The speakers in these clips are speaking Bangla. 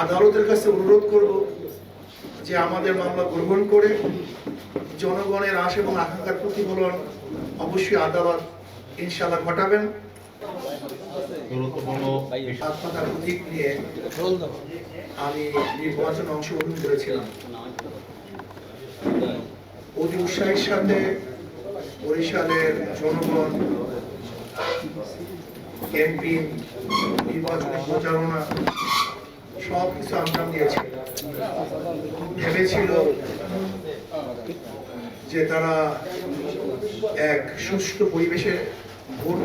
আদালতের কাছে অনুরোধ করব যে আমাদের মামলা গ্রহণ করে জনগণের আশ এবং আকাঙ্ক্ষার প্রতিফলন অবশ্যই আদালত ইনশাল্লাহ ঘটাবেন। নিয়ে আমি নির্বাচনে অংশগ্রহণ করেছিলাম। অতি উৎসাহের সাথে বরিশালের জনগণ ক্যাম্পিং নির্বাচনী প্রচারণা সব কিছু আমরা নিয়েছি। ভেবেছিল যে তারা এক সুষ্ঠু পরিবেশে ভোট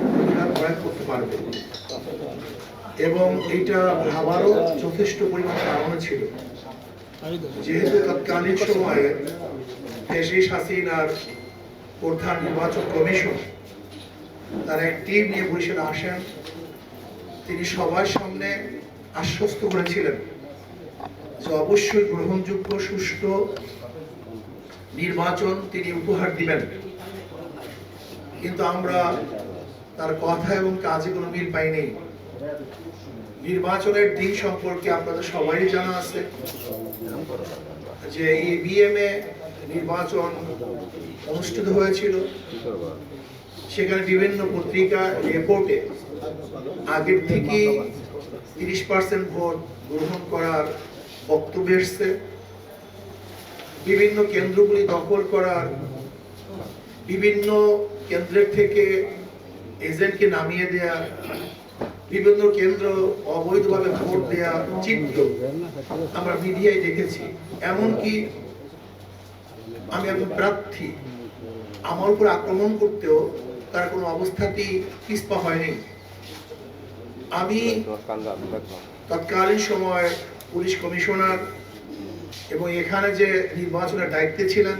প্রয়োগ করতে পারবে। এবং এটা ভাবারও যথেষ্ট পরিমাণ কারণ ছিল। যেহেতু তৎকালীন সময়ে দেশি হাসিনার প্রধান নির্বাচন কমিশন তার এক টিম নিয়ে বরিশালে আসেন, তিনি সবার সামনে আশ্বস্ত করেছিলেন যে অবশ্যই গ্রহণযোগ্য, সুষ্ঠু নির্বাচন তিনি উপহার দিবেন। কিন্তু আমরা তার কথা এবং কাজে কোনো মিল পাইনি। নির্বাচনের দিন সম্পর্কে আপনাদের সবারই জানা আছে যে ইভিএম এ নির্বাচন অনুষ্ঠিত হয়েছিল। সেখানে বিভিন্ন পত্রিকা, রিপোর্টে আগের থেকেই তিরিশ পার্সেন্ট ভোট গ্রহণ করার বক্তব্য এসছে। বিভিন্ন কেন্দ্রগুলি দখল করার, বিভিন্ন কেন্দ্রের থেকে এজেন্টকে নামিয়ে দেয়া বিভিন্ন কেন্দ্র অবৈধভাবে ভোট দেয়া চিত্র আমরা মিডিয়ায় দেখেছি। এমনকি আমি একজন প্রার্থী, আমার উপর আক্রমণ করতেও তার কোনো অবস্থাতেই পিছপা হয়নি। আমি তৎকালীন সময় পুলিশ কমিশনার এবং এখানে যে নির্বাচনের দায়িত্বে ছিলেন,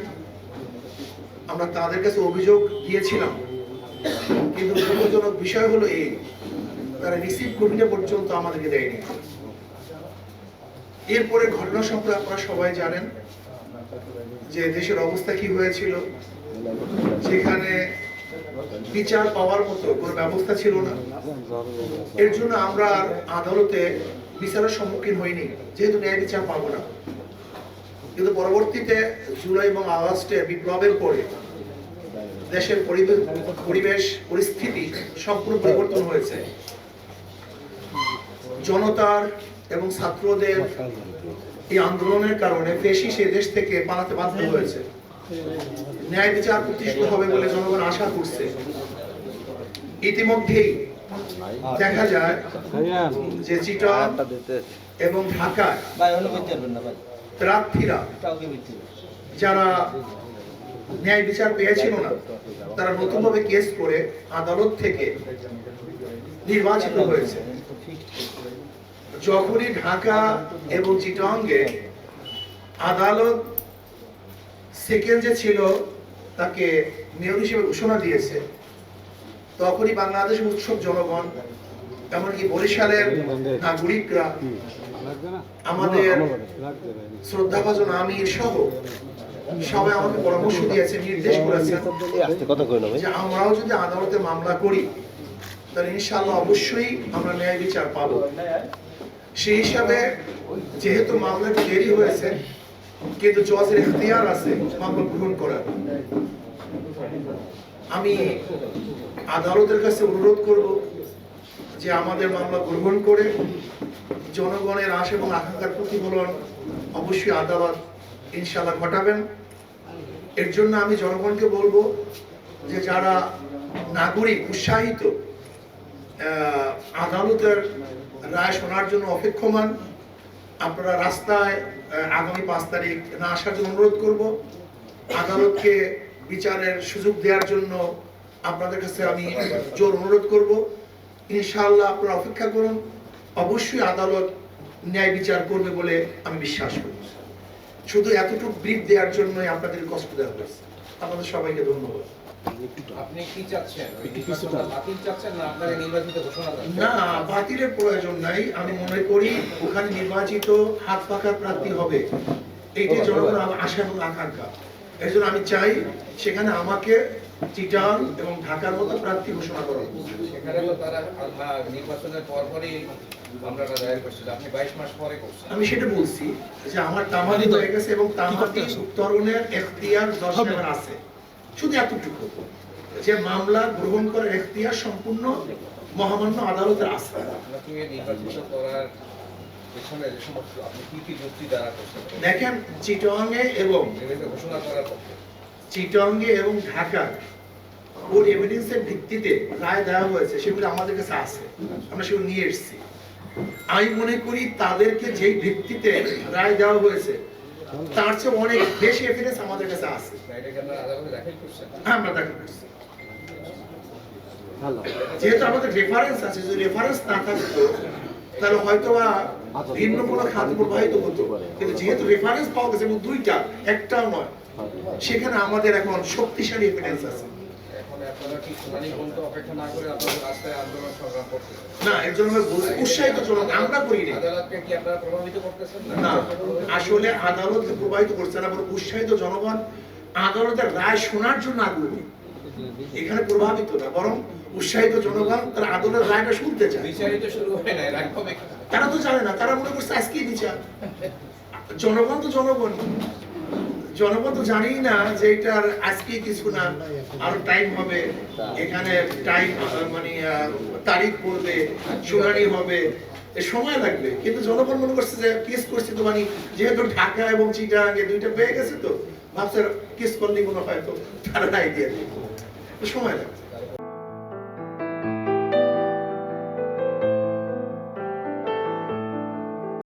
আমরা তাদের কাছে অভিযোগ দিয়েছিলাম। কিন্তু দুঃখজনক বিষয় হলো এই, তারা রিসিভ কমিটি পর্যন্ত আমাদেরকে দেয়নি। এরপরে ঘটনা সম্পর্কে আপনারা সবাই জানেন যে দেশের অবস্থা কি হয়েছিল। সেখানে বিচার পাওয়ার মতো কোনো ব্যবস্থা ছিল না। এর জন্য আমরা আর আদালতে বিচারের সম্মুখীন হইনি। যেহেতু ন্যায় বিচার পাবো না। কিন্তু পরবর্তীতে জুলাই এবং আগস্টে বিপ্লবের পরে দেশের পরিবেশ পরিস্থিতি সম্পূর্ণ পরিবর্তন হয়েছে। জনতার এবং ছাত্রদের এই আন্দোলনের কারণে পেশি সে দেশ থেকে পালাতে বাধ্য হয়েছে। ন্যায় বিচার প্রতিষ্ঠিত হবে বলে জনগণ আশা করছে। ইতিমধ্যেই দেখা যায় যে চিটন এবং ঢাকায় প্রার্থীরা যারা ন্যায় বিচার পেয়েছিল না, তারা নতুনভাবে কেস করে আদালত থেকে নির্বাচিত হয়েছে। যখনই ঢাকা এবং চিটাঙ্গে আদালত সেকেন্ড যে ছিল, তাকে মেয়র হিসেবে ঘোষণা দিয়েছে। তখনই বাংলাদেশ উৎসব জনগণ, এমনকি বরিশালের নাগরিকরা, আমাদের শ্রদ্ধাভাজন আমির সহ সবাই আমাকে পরামর্শ দিয়েছে, নির্দেশ করেছেন যে আমরাও যদি আদালতে মামলা করি, তাহলে ইনশাআল্লাহ অবশ্যই আমরা ন্যায় বিচার পাবো। সেই হিসাবে যেহেতু মামলাটি দেরি হয়েছে কিন্তু জজের এখতিয়ার আছে মামলা গ্রহণ করার। আমি আদালতের কাছে অনুরোধ করব যে আমাদের মামলা গ্রহণ করে জনগণের আশ এবং আকাঙ্ক্ষার প্রতিফলন অবশ্যই আদালত ইনশাল্লাহ ঘটাবেন। এর জন্য আমি জনগণকে বলব যে যারা নাগরিক, উৎসাহিত আদালতের রায় শোনার জন্য অপেক্ষমান আপনারা রাস্তায় আগামী পাঁচ তারিখ না আসার জন্য অনুরোধ করব। আদালতকে বিচারের সুযোগ দেওয়ার জন্য আপনাদের কাছে আমি জোর অনুরোধ করব। ইনশাআল্লাহ আপনারা অপেক্ষা করুন। অবশ্যই আদালত ন্যায় বিচার করবে বলে আমি বিশ্বাস করি। শুধু এতটুকু ব্রিফ দেওয়ার জন্যই আপনাদের কষ্ট দেওয়া হয়েছে। আপনাদের সবাইকে ধন্যবাদ। আপনি কি চাচ্ছেন? বাতিল চাচ্ছেন না? আপনাকে নির্বাচিত ঘোষণা না বাতিলের প্রয়োজন নাই। আমি মনে করি ওখানে নির্বাচিত হাত প্রার্থী হবে। এইটাই জনগণ আশা এবং আকাঙ্ক্ষা। এই জন্য আমি চাই সেখানে আমাকে চিটাং এবং ঢাকার মতো প্রার্থী ঘোষণা করা সেখানে তো তারা নির্বাচনের পরপরই মামলাটা দায়ের করছিল। আপনি বাইশ মাস পরে করছেন। আমি সেটা বলছি যে আমার তামাদি হয়ে গেছে এবং তামাদি উত্তরণের এখতিয়ার দশ আছে। শুধু এতটুকু। যে মামলা গ্রহণ করার এখতিয়ার সম্পূর্ণ মহামান্য আদালতের নির্বাচিত করার করছেন? দেখেন চিটংয়ে এবং চিটংয়ে এবং ঢাকার ওর এভিডেন্সের ভিত্তিতে রায় দেওয়া হয়েছে সেগুলো আমাদের কাছে আছে। আমরা সেগুলো নিয়ে এসেছি। আমি মনে করি তাদেরকে যেই ভিত্তিতে রায় দেওয়া হয়েছে তার চেয়ে অনেক বেশি এভিডেন্স আমাদের কাছে আছে। দাখিল করছি যেহেতু আমাদের রেফারেন্স আছে যদি রেফারেন্স না থাকতো তাহলে হয়তো বা ভিন্ন কোনো খাত প্রবাহিত হতো। কিন্তু যেহেতু রেফারেন্স পাওয়া গেছে এবং দুইটা একটাও নয় সেখানে আমাদের এখন শক্তিশালী এভিডেন্স আছে। না এর জন্য উৎসাহিত চলুন আমরা না আসলে আদালতকে প্রবাহিত করছে না উৎসাহিত জনগণ আদালতের রায় শোনার জন্য আগ্রহী। এখানে প্রভাবিত না বরং উৎসাহিত জনগণ তারা আদালতের রায়টা শুনতে চায়। বিচারিত শুরু হয় নাই তারা তো জানে না তারা মনে করছে আজকেই বিচার। জনগণ তো জনগণ। জনগণ তো জানি না যে এটার আজকে কিছু না, আরও টাইম হবে। এখানে টাইম মানে তারিখ পড়বে, শুনানি হবে সময় লাগবে। কিন্তু জনগণ মনে করছে যে, কেস করছে তো মানে যেহেতু ঢাকা এবং চিটাগাঙ্গে দুইটা পেয়ে গেছে তো, ভাবছে কেস করলে মনে হয় তো তারা রায় দিয়ে সময় লাগবে।